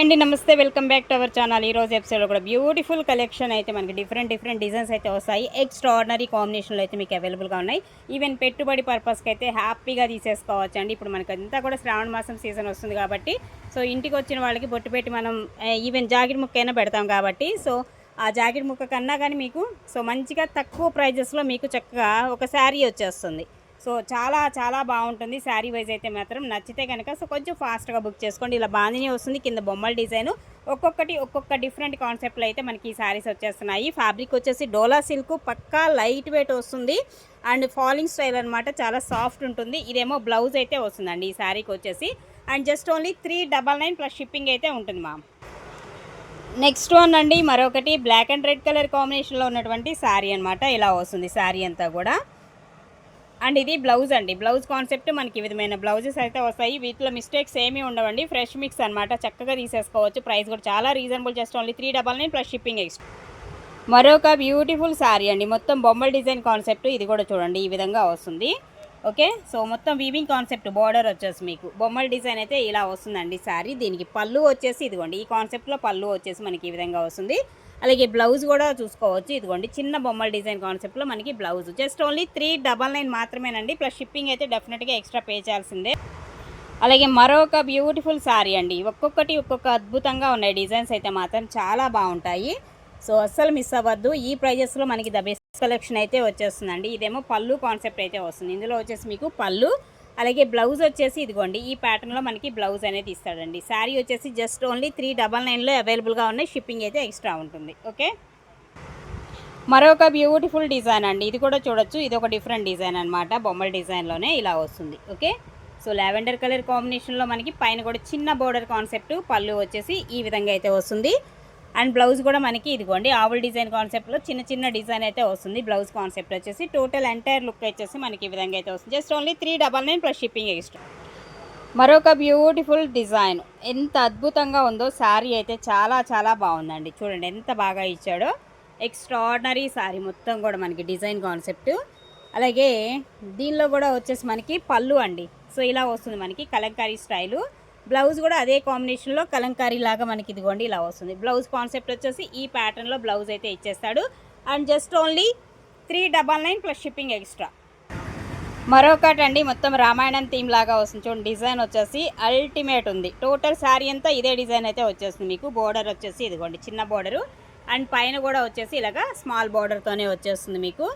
Hi అండి నమస్తే welcome back to our channel. ఈ రోజు ఎపిసోడ్లో కూడా బ్యూటిఫుల్ కలెక్షన్ అయితే మనకి డిఫరెంట్ డిఫరెంట్ డిజైన్స్ అయితే వస్తాయి. ఎక్స్ట్రా ఆర్డినరీ కాంబినేషన్లో అయితే మీకు అవైలబుల్గా ఉన్నాయి. ఈవెన్ పెట్టుబడి పర్పస్కి అయితే హ్యాపీగా తీసేసుకోవచ్చు అండి ఇప్పుడు మనకి అంతా కూడా శ్రావణ మాసం సీజన్ వస్తుంది కాబట్టి సో ఇంటికి వచ్చిన వాళ్ళకి బొట్టు పెట్టి మనం ఈవెన్ జాకెట్ ముక్క అయినా పెడతాం కాబట్టి సో ఆ జాకెట్ ముక్క కన్నా కానీ మీకు సో మంచిగా తక్కువ ప్రైజెస్లో మీకు చక్కగా ఒక శారీ వచ్చేస్తుంది. సో చాలా చాలా బాగుంటుంది. శారీ వైజ్ అయితే మాత్రం నచ్చితే కనుక సో కొంచెం ఫాస్ట్గా బుక్ చేసుకోండి. ఇలా బాగానే వస్తుంది కింద బొమ్మల డిజైన్. ఒక్కొక్కటి ఒక్కొక్క డిఫరెంట్ కాన్సెప్ట్లో అయితే మనకి ఈ శారీస్ వచ్చేస్తున్నాయి. ఫ్యాబ్రిక్ వచ్చేసి డోలా సిల్క్ పక్కా లైట్ వెయిట్ వస్తుంది. అండ్ ఫాలింగ్ స్టైల్ అనమాట చాలా సాఫ్ట్ ఉంటుంది. ఇదేమో బ్లౌజ్ అయితే వస్తుందండి ఈ శారీకి వచ్చేసి. And just only three double nine plus shipping అయితే ఉంటుంది మా నెక్స్ట్ వన్ అండి మరొకటి బ్లాక్ అండ్ రెడ్ కలర్ కాంబినేషన్లో ఉన్నటువంటి శారీ అనమాట ఇలా వస్తుంది శారీ అంతా కూడా. అండ్ ఇది బ్లౌజ్ అండి. బ్లౌజ్ కాన్సెప్ట్ మనకి ఈ విధమైన బ్లౌజెస్ అయితే వస్తాయి. వీటిలో మిస్టేక్స్ ఏమీ ఉండవండి. ఫ్రెష్ మిక్స్ అనమాట చక్కగా తీసేసుకోవచ్చు. ప్రైస్ కూడా చాలా reasonable. Just only three double nine plus shipping extra మరొక బ్యూటిఫుల్ శారీ అండి. మొత్తం బొమ్మల డిజైన్ కాన్సెప్ట్ ఇది కూడా చూడండి. ఈ విధంగా వస్తుంది. ఓకే? సో మొత్తం వీవింగ్ కాన్సెప్ట్ బార్డర్ వచ్చేసి మీకు. బొమ్మల డిజైన్ అయితే ఇలా వస్తుందండి శారీ దీనికి పళ్ళు వచ్చేసి ఇదిగోండి ఈ కాన్సెప్ట్లో పళ్ళు వచ్చేసి మనకి ఈ విధంగా వస్తుంది. అలాగే బ్లౌజ్ కూడా చూసుకోవచ్చు. ఇదిగోండి చిన్న బొమ్మల డిజైన్ కాన్సెప్ట్లో మనకి blouse just only three double nine మాత్రమేనండి. ప్లస్ షిప్పింగ్ అయితే డెఫినెట్గా ఎక్స్ట్రా పే చేయాల్సిందే. అలాగే మరొక బ్యూటిఫుల్ శారీ అండి. ఒక్కొక్కటి ఒక్కొక్క అద్భుతంగా ఉన్నాయి. డిజైన్స్ అయితే మాత్రం చాలా బాగుంటాయి. సో అస్సలు మిస్ అవ్వద్దు. ఈ ప్రైజెస్లో మనకి ద బెస్ట్ కలెక్షన్ అయితే వచ్చేస్తుందండి. ఇదేమో పళ్ళు కాన్సెప్ట్ అయితే వస్తుంది. ఇందులో వచ్చేసి మీకు పళ్ళు అలాగే బ్లౌజ్ వచ్చేసి ఇదిగోండి. ఈ ప్యాటర్న్లో మనకి బ్లౌజ్ అనేది ఇస్తాడండి. శారీ వచ్చేసి జస్ట్ ఓన్లీ త్రీ డబల్ నైన్లో అవైలబుల్గా ఉన్నాయి షిప్పింగ్ అయితే ఎక్స్ట్రా ఉంటుంది. ఓకే? మరొక బ్యూటిఫుల్ డిజైన్ అండి. ఇది కూడా చూడొచ్చు. ఇది ఒక డిఫరెంట్ డిజైన్ అనమాట బొమ్మల డిజైన్లోనే ఇలా వస్తుంది. ఓకే? సో లావెండర్ కలర్ కాంబినేషన్లో మనకి పైన కూడా చిన్న బోర్డర్ కాన్సెప్ట్ పళ్ళు వచ్చేసి ఈ విధంగా అయితే వస్తుంది. అండ్ బ్లౌజ్ కూడా మనకి ఇదిగోండి ఆవుల్ డిజైన్ కాన్సెప్ట్లో చిన్న చిన్న డిజైన్ అయితే వస్తుంది. బ్లౌజ్ కాన్సెప్ట్ వచ్చేసి టోటల్ ఎంటైర్ లుక్ వచ్చేసి మనకి ఈ విధంగా అయితే వస్తుంది. Just only three double nine plus shipping extra మరొక బ్యూటిఫుల్ డిజైన్ ఎంత అద్భుతంగా ఉందో శారీ అయితే చాలా చాలా బాగుందండి. చూడండి ఎంత బాగా ఇచ్చాడో. ఎక్స్ట్రాడినరీ శారీ మొత్తం కూడా మనకి డిజైన్ కాన్సెప్ట్ అలాగే దీనిలో కూడా వచ్చేసి మనకి పళ్ళు అండి. సో ఇలా వస్తుంది మనకి కలంకారీ స్టైలు బ్లౌజ్ కూడా అదే కాంబినేషన్లో కలంకారీ లాగా మనకి ఇదిగోండి ఇలా వస్తుంది. బ్లౌజ్ కాన్సెప్ట్ వచ్చేసి ఈ ప్యాటర్న్లో బ్లౌజ్ అయితే ఇచ్చేస్తాడు. And just only three double nine plus shipping extra మరొకటి అండి మొత్తం రామాయణం థీమ్ లాగా వస్తుంది. చూడండి డిజైన్ వచ్చేసి అల్టిమేట్ ఉంది. టోటల్ శారీ అంతా ఇదే డిజైన్ అయితే వచ్చేస్తుంది మీకు. బోర్డర్ వచ్చేసి ఇదిగోండి చిన్న బోర్డరు అండ్ పైన కూడా వచ్చేసి ఇలాగా స్మాల్ బోర్డర్తోనే వచ్చేస్తుంది మీకు.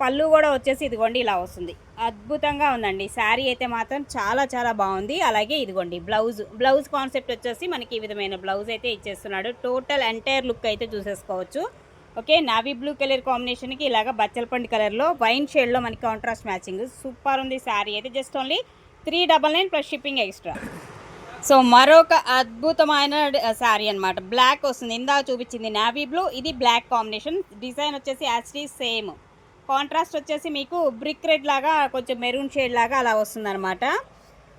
పళ్ళు కూడా వచ్చేసి ఇదిగోండి ఇలా వస్తుంది. అద్భుతంగా ఉందండి. శారీ అయితే మాత్రం చాలా చాలా బాగుంది. అలాగే ఇదిగోండి బ్లౌజ్ బ్లౌజ్ కాన్సెప్ట్ వచ్చేసి మనకి ఈ విధమైన బ్లౌజ్ అయితే ఇచ్చేస్తున్నాడు. టోటల్ ఎంటైర్ లుక్ అయితే చూసేసుకోవచ్చు. ఓకే నావీ బ్లూ కలర్ కాంబినేషన్కి ఇలాగ బచ్చలపండి కలర్లో వైన్ షేడ్లో మనకి కాంట్రాస్ట్ మ్యాచింగ్. సూపర్ ఉంది శారీ అయితే. Just only three double nine plus shipping extra. So మరొక అద్భుతమైన శారీ అనమాట బ్లాక్ వస్తుంది. ఇందా చూపించింది నావీ బ్లూ. ఇది బ్లాక్ కాంబినేషన్. డిజైన్ వచ్చేసి యాక్చువల్లీ సేమ్. కాంట్రాస్ట్ వచ్చేసి మీకు బ్రిక్ రెడ్ లాగా కొంచెం మెరూన్ షేడ్ లాగా అలా వస్తుందన్నమాట.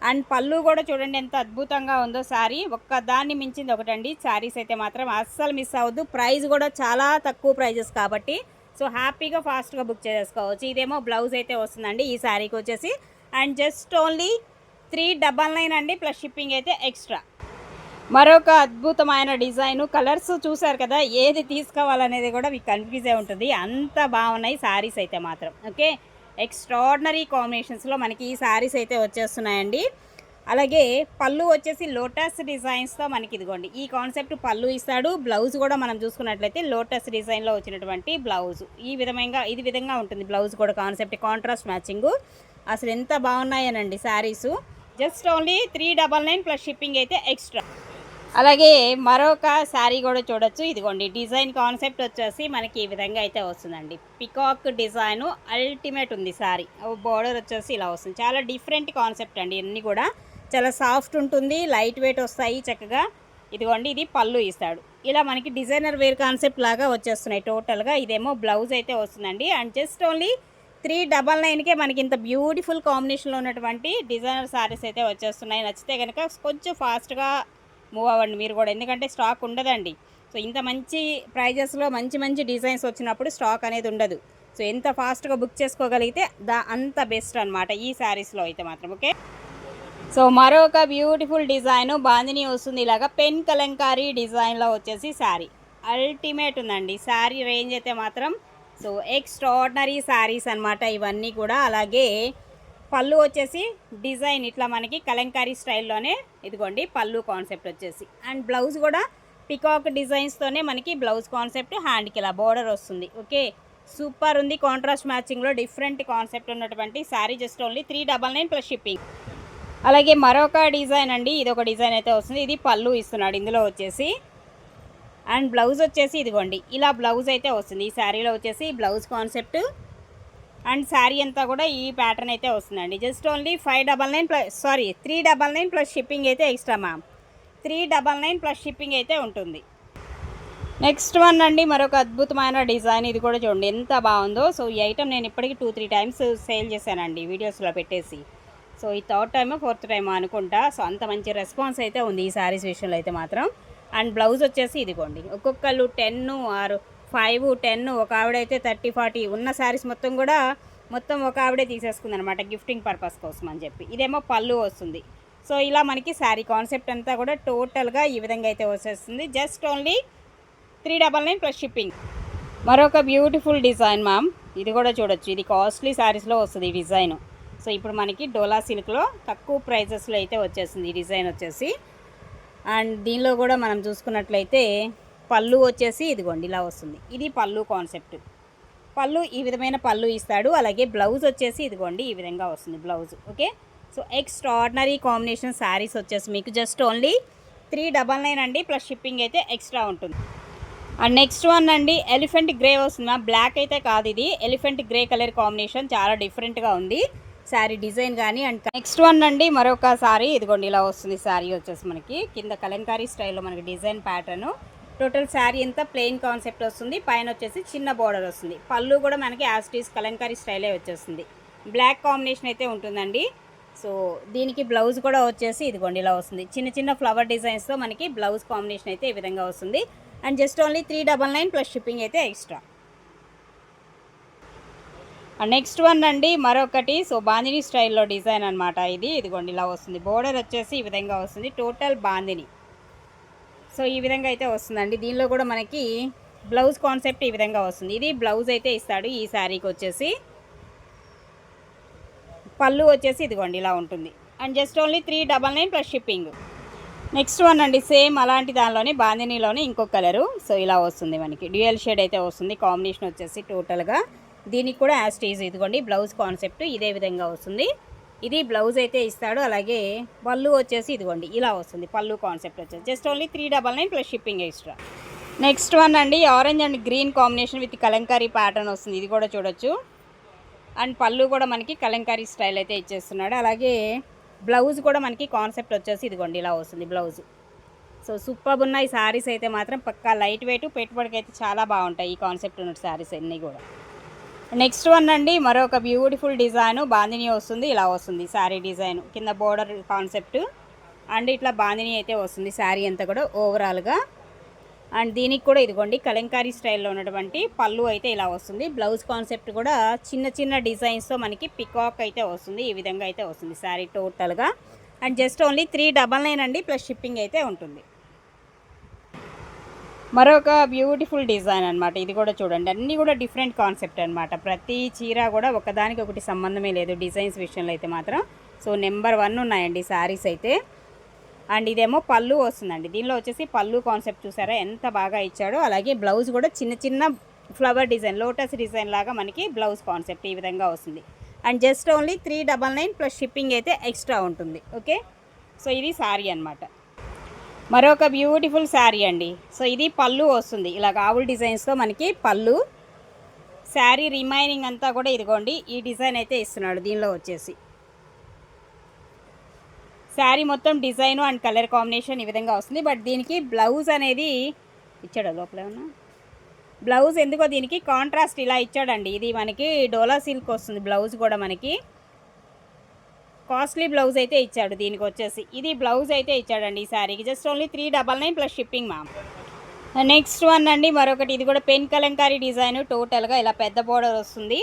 అండ్ పళ్ళు కూడా చూడండి ఎంత అద్భుతంగా ఉందో శారీ. ఒక్క దాన్ని మించింది ఒకటండి. శారీస్ అయితే మాత్రం అస్సలు మిస్ అవ్వద్దు. ప్రైస్ కూడా చాలా తక్కువ ప్రైజెస్ కాబట్టి. సో హ్యాపీగా ఫాస్ట్గా బుక్ చేసుకోవచ్చు. ఇదేమో బ్లౌజ్ అయితే వస్తుందండి ఈ శారీకి వచ్చేసి. And just only three double nine అండి ప్లస్ షిప్పింగ్ అయితే ఎక్స్ట్రా. మరొక అద్భుతమైన డిజైన్. కలర్స్ చూసారు కదా ఏది తీసుకోవాలనేది కూడా మీకు కన్ఫ్యూజ్ అయి ఉంటుంది. అంత బాగున్నాయి శారీస్ అయితే మాత్రం. ఓకే? ఎక్స్ట్రాడినరీ కాంబినేషన్స్లో మనకి ఈ శారీస్ అయితే వచ్చేస్తున్నాయండి. అలాగే పళ్ళు వచ్చేసి లోటస్ డిజైన్స్తో మనకి ఇదిగోండి. ఈ కాన్సెప్ట్ పళ్ళు ఇస్తాడు. బ్లౌజ్ కూడా మనం చూసుకున్నట్లయితే లోటస్ డిజైన్లో వచ్చినటువంటి బ్లౌజ్ ఈ విధంగా ఇది విధంగా ఉంటుంది బ్లౌజ్ కూడా కాన్సెప్ట్ కాంట్రాస్ట్ మ్యాచింగ్ అసలు ఎంత బాగున్నాయనండి saris just only three double nine plus shipping అయితే ఎక్స్ట్రా అలాగే మరొక శారీ కూడా చూడొచ్చు. ఇదిగోండి డిజైన్ కాన్సెప్ట్ వచ్చేసి మనకి ఈ విధంగా అయితే వస్తుందండి. పికాక్ డిజైన్ అల్టిమేట్ ఉంది శారీ. బోర్డర్ వచ్చేసి ఇలా వస్తుంది. చాలా డిఫరెంట్ కాన్సెప్ట్ అండి ఇవన్నీ కూడా. చాలా సాఫ్ట్ ఉంటుంది లైట్ వెయిట్ వస్తాయి చక్కగా. ఇదిగోండి ఇది పళ్ళు ఇస్తాడు. ఇలా మనకి డిజైనర్ వేర్ కాన్సెప్ట్ లాగా వచ్చేస్తున్నాయి టోటల్గా. ఇదేమో బ్లౌజ్ అయితే వస్తుందండి. And just only three double నైన్కే మనకి ఇంత బ్యూటిఫుల్ కాంబినేషన్లో ఉన్నటువంటి డిజైనర్ శారీస్ అయితే వచ్చేస్తున్నాయి. నచ్చితే కనుక కొంచెం ఫాస్ట్గా మూవ్ అవ్వండి మీరు కూడా. ఎందుకంటే స్టాక్ ఉండదండి. సో ఇంత మంచి ప్రైజెస్లో మంచి మంచి డిజైన్స్ వచ్చినప్పుడు స్టాక్ అనేది ఉండదు. సో ఎంత ఫాస్ట్గా బుక్ చేసుకోగలిగితే దా అంత బెస్ట్ అనమాట ఈ శారీస్లో అయితే మాత్రం ఓకే సో మరొక బ్యూటిఫుల్ డిజైన్ బాందిని వస్తుంది. ఇలాగా పెన్ కలంకారీ డిజైన్లో వచ్చేసి శారీ అల్టిమేట్ ఉందండి. శారీ రేంజ్ అయితే మాత్రం సో ఎక్స్ట్రాడినరీ శారీస్ అన్నమాట ఇవన్నీ కూడా. అలాగే పళ్ళు వచ్చేసి డిజైన్ ఇట్లా మనకి కలంకారీ స్టైల్లోనే ఇదిగోండి పళ్ళు కాన్సెప్ట్ వచ్చేసి. అండ్ బ్లౌజ్ కూడా పికాక్ డిజైన్స్తోనే మనకి బ్లౌజ్ కాన్సెప్ట్ హ్యాండ్కి ఇలా బోర్డర్ వస్తుంది. ఓకే? సూపర్ ఉంది. కాంట్రాస్ట్ మ్యాచింగ్లో డిఫరెంట్ కాన్సెప్ట్ ఉన్నటువంటి sari just only three double nine plus shipping అలాగే మరొక డిజైన్ అండి ఇది ఒక డిజైన్ అయితే వస్తుంది. ఇది పళ్ళు ఇస్తున్నాడు ఇందులో వచ్చేసి. అండ్ బ్లౌజ్ వచ్చేసి ఇదిగోండి ఇలా బ్లౌజ్ అయితే వస్తుంది. ఈ శారీలో వచ్చేసి బ్లౌజ్ కాన్సెప్ట్ అండ్ శారీ అంతా కూడా ఈ ప్యాటర్న్ అయితే వస్తుందండి. Just only five double nine plus sorry three double nine plus shipping అయితే extra ma'am three double nine plus shipping అయితే ఉంటుంది. నెక్స్ట్ వన్ అండి మరొక అద్భుతమైన డిజైన్ ఇది కూడా చూడండి. ఎంత బాగుందో. సో ఈ ఐటమ్ నేను ఇప్పటికీ టూ త్రీ టైమ్స్ సేల్ చేశానండి వీడియోస్లో పెట్టేసి. సో ఈ థర్డ్ టైమ్ ఫోర్త్ టైమ్ అనుకుంటా. సో అంత మంచి రెస్పాన్స్ అయితే ఉంది ఈ శారీస్ విషయంలో అయితే మాత్రం. అండ్ బ్లౌజ్ వచ్చేసి ఇదిగోండి ఒక్కొక్కళ్ళు టెన్ ఆరు ఫైవ్ టెన్ ఒక ఆవిడైతే థర్టీ ఫార్టీ ఉన్న శారీస్ మొత్తం కూడా మొత్తం ఒక ఆవిడే తీసేసుకుంది అనమాట గిఫ్టింగ్ పర్పస్ కోసం అని చెప్పి. ఇదేమో పళ్ళు వస్తుంది. సో ఇలా మనకి శారీ కాన్సెప్ట్ అంతా కూడా టోటల్గా ఈ విధంగా అయితే వచ్చేస్తుంది. Just only three double nine plus shipping. మరొక బ్యూటిఫుల్ డిజైన్ మ్యామ్. ఇది కూడా చూడొచ్చు. ఇది కాస్ట్లీ శారీస్లో వస్తుంది ఈ డిజైన్. సో ఇప్పుడు మనకి డోలా సిల్క్లో తక్కువ ప్రైజెస్లో అయితే వచ్చేసింది ఈ డిజైన్ వచ్చేసి. అండ్ దీనిలో కూడా మనం చూసుకున్నట్లయితే పళ్ళు వచ్చేసి ఇదిగోండి ఇలా వస్తుంది. ఇది పళ్ళు కాన్సెప్ట్. పళ్ళు ఈ విధమైన పళ్ళు ఇస్తాడు. అలాగే బ్లౌజ్ వచ్చేసి ఇదిగోండి ఈ విధంగా వస్తుంది blouse. Okay? So extraordinary combination saris వచ్చేసి మీకు just only three double nine అండి ప్లస్ షిప్పింగ్ అయితే ఎక్స్ట్రా ఉంటుంది. అండ్ నెక్స్ట్ వన్ అండి ఎలిఫెంట్ గ్రే వస్తుంది? బ్లాక్ అయితే కాదు ఇది. ఎలిఫెంట్ గ్రే కలర్ కాంబినేషన్ చాలా డిఫరెంట్గా ఉంది. శారీ డిజైన్ కానీ అండ్ నెక్స్ట్ వన్ అండి మరొక సారీ ఇదిగోండి ఇలా వస్తుంది శారీ వచ్చేసి మనకి. కింద కలంకారీ స్టైల్లో మనకి డిజైన్ ప్యాటర్ను. టోటల్ శారీ అంతా ప్లెయిన్ కాన్సెప్ట్ వస్తుంది. పైన వచ్చేసి చిన్న బోర్డర్ వస్తుంది. పళ్ళు కూడా మనకి యాస్టీస్ కలంకారీ స్టైలే వచ్చేస్తుంది. బ్లాక్ కాంబినేషన్ అయితే ఉంటుందండి. సో దీనికి బ్లౌజ్ కూడా వచ్చేసి ఇదిగోండి ఇలా వస్తుంది. చిన్న చిన్న ఫ్లవర్ డిజైన్స్తో మనకి బ్లౌజ్ కాంబినేషన్ అయితే ఈ విధంగా వస్తుంది. And just only three double nine plus shipping అయితే ఎక్స్ట్రా. నెక్స్ట్ వన్ అండి మరొకటి. సో బాందిని స్టైల్లో డిజైన్ అనమాట ఇది. ఇదిగోండి ఇలా వస్తుంది. బోర్డర్ వచ్చేసి ఈ విధంగా వస్తుంది. టోటల్ బాందిని. సో ఈ విధంగా అయితే వస్తుందండి. దీనిలో కూడా మనకి బ్లౌజ్ కాన్సెప్ట్ ఈ విధంగా వస్తుంది. ఇది బ్లౌజ్ అయితే ఇస్తాడు ఈ శారీకి వచ్చేసి. పళ్ళు వచ్చేసి ఇదిగోండి ఇలా ఉంటుంది. And just only three double nine plus shipping. Next one అండి సేమ్ అలాంటి దానిలోనే బాందినీలోనే ఇంకొక కలరు. సో ఇలా వస్తుంది మనకి. డ్యూయల్ షేడ్ అయితే వస్తుంది. కాంబినేషన్ వచ్చేసి టోటల్గా. దీనికి కూడా యాస్టీజ్ ఇదిగోండి బ్లౌజ్ కాన్సెప్ట్ ఇదే విధంగా వస్తుంది. ఇది బ్లౌజ్ అయితే ఇస్తాడు. అలాగే పళ్ళు వచ్చేసి ఇదిగోండి ఇలా వస్తుంది. పళ్ళు కాన్సెప్ట్ వచ్చేసి. Just only three double nine plus shipping extra. Next one అండి orange and green combination with kalamkari pattern వస్తుంది. ఇది కూడా చూడొచ్చు. అండ్ పళ్ళు కూడా మనకి కలంకారీ స్టైల్ అయితే ఇచ్చేస్తున్నాడు. అలాగే బ్లౌజ్ కూడా మనకి కాన్సెప్ట్ వచ్చేసి ఇదిగోండి ఇలా వస్తుంది బ్లౌజ్. సో సూపర్ ఉన్న ఈ శారీస్ అయితే మాత్రం పక్కా లైట్ వెయిట్ పెట్టుబడికి అయితే చాలా బాగుంటాయి ఈ కాన్సెప్ట్ ఉన్న శారీస్ అన్నీ కూడా. నెక్స్ట్ వన్ అండి మరొక బ్యూటిఫుల్ డిజైన్ బాందిని వస్తుంది ఇలా వస్తుంది శారీ డిజైన్ కింద బోర్డర్ కాన్సెప్ట్ అండ్ ఇట్లా బాందిని అయితే వస్తుంది శారీ అంతా కూడా ఓవరాల్గా అండ్ దీనికి కూడా ఇదిగోండి కలంకారీ స్టైల్లో ఉన్నటువంటి పళ్ళు అయితే ఇలా వస్తుంది. బ్లౌజ్ కాన్సెప్ట్ కూడా చిన్న చిన్న డిజైన్స్తో మనకి పికాక్ అయితే వస్తుంది ఈ విధంగా అయితే వస్తుంది శారీ టోటల్గా and just only three double nine అండి ప్లస్ షిప్పింగ్ అయితే ఉంటుంది. మరొక బ్యూటిఫుల్ డిజైన్ అనమాట ఇది కూడా చూడండి. అన్నీ కూడా డిఫరెంట్ కాన్సెప్ట్ అనమాట ప్రతి చీర కూడా ఒకదానికి ఒకటి సంబంధమే లేదు. డిజైన్స్ విషయంలో అయితే మాత్రం. సో నెంబర్ వన్ ఉన్నాయండి శారీస్ అయితే. అండ్ ఇదేమో పళ్ళు వస్తుందండి. దీనిలో వచ్చేసి పళ్ళు కాన్సెప్ట్ చూసారా? ఎంత బాగా ఇచ్చాడో. అలాగే బ్లౌజ్ కూడా చిన్న చిన్న ఫ్లవర్ డిజైన్ లోటస్ డిజైన్ లాగా మనకి బ్లౌజ్ కాన్సెప్ట్ ఈ విధంగా వస్తుంది. And just only three double nine plus shipping అయితే ఎక్స్ట్రా ఉంటుంది. ఓకే సో ఇది శారీ అనమాట మరొక బ్యూటిఫుల్ శారీ అండి. సో ఇది పళ్ళు వస్తుంది. ఇలా ఆవుల్ డిజైన్స్తో మనకి పళ్ళు శారీ రిమైనింగ్ అంతా కూడా ఇదిగోండి ఈ డిజైన్ అయితే ఇస్తున్నాడు దీనిలో వచ్చేసి. శారీ మొత్తం డిజైన్ అండ్ కలర్ కాంబినేషన్ ఈ విధంగా వస్తుంది. బట్ దీనికి బ్లౌజ్ అనేది ఇచ్చాడు లోపల ఏమన్నా? బ్లౌజ్ ఎందుకో దీనికి కాంట్రాస్ట్ ఇలా ఇచ్చాడండి. ఇది మనకి డోలా సిల్క్ వస్తుంది బ్లౌజ్ కూడా మనకి. కాస్ట్లీ బ్లౌజ్ అయితే ఇచ్చాడు దీనికి వచ్చేసి. ఇది బ్లౌజ్ అయితే ఇచ్చాడండి ఈ శారీకి just only three double nine plus shipping ma'am next one అండి మరొకటి. ఇది కూడా పెన్ కలంకారీ డిజైన్ టోటల్గా ఇలా పెద్ద బోర్డర్ వస్తుంది.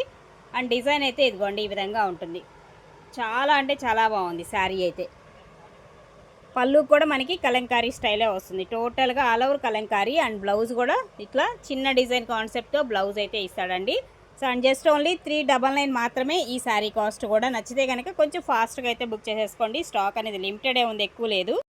అండ్ డిజైన్ అయితే ఇదిగోండి ఈ విధంగా ఉంటుంది. చాలా అంటే చాలా బాగుంది శారీ అయితే. పళ్ళు కూడా మనకి కలంకారీ స్టైలే వస్తుంది. టోటల్గా all over kalamkari and blouse కూడా ఇట్లా చిన్న డిజైన్ కాన్సెప్ట్తో బ్లౌజ్ అయితే ఇస్తాడండి. So and just only three double nine మాత్రమే ఈ శారీ కాస్ట్ కూడా నచ్చితే కనుక కొంచెం ఫాస్ట్గా అయితే బుక్ చేసేసుకోండి. స్టాక్ అనేది లిమిటెడే ఉంది ఎక్కువ లేదు.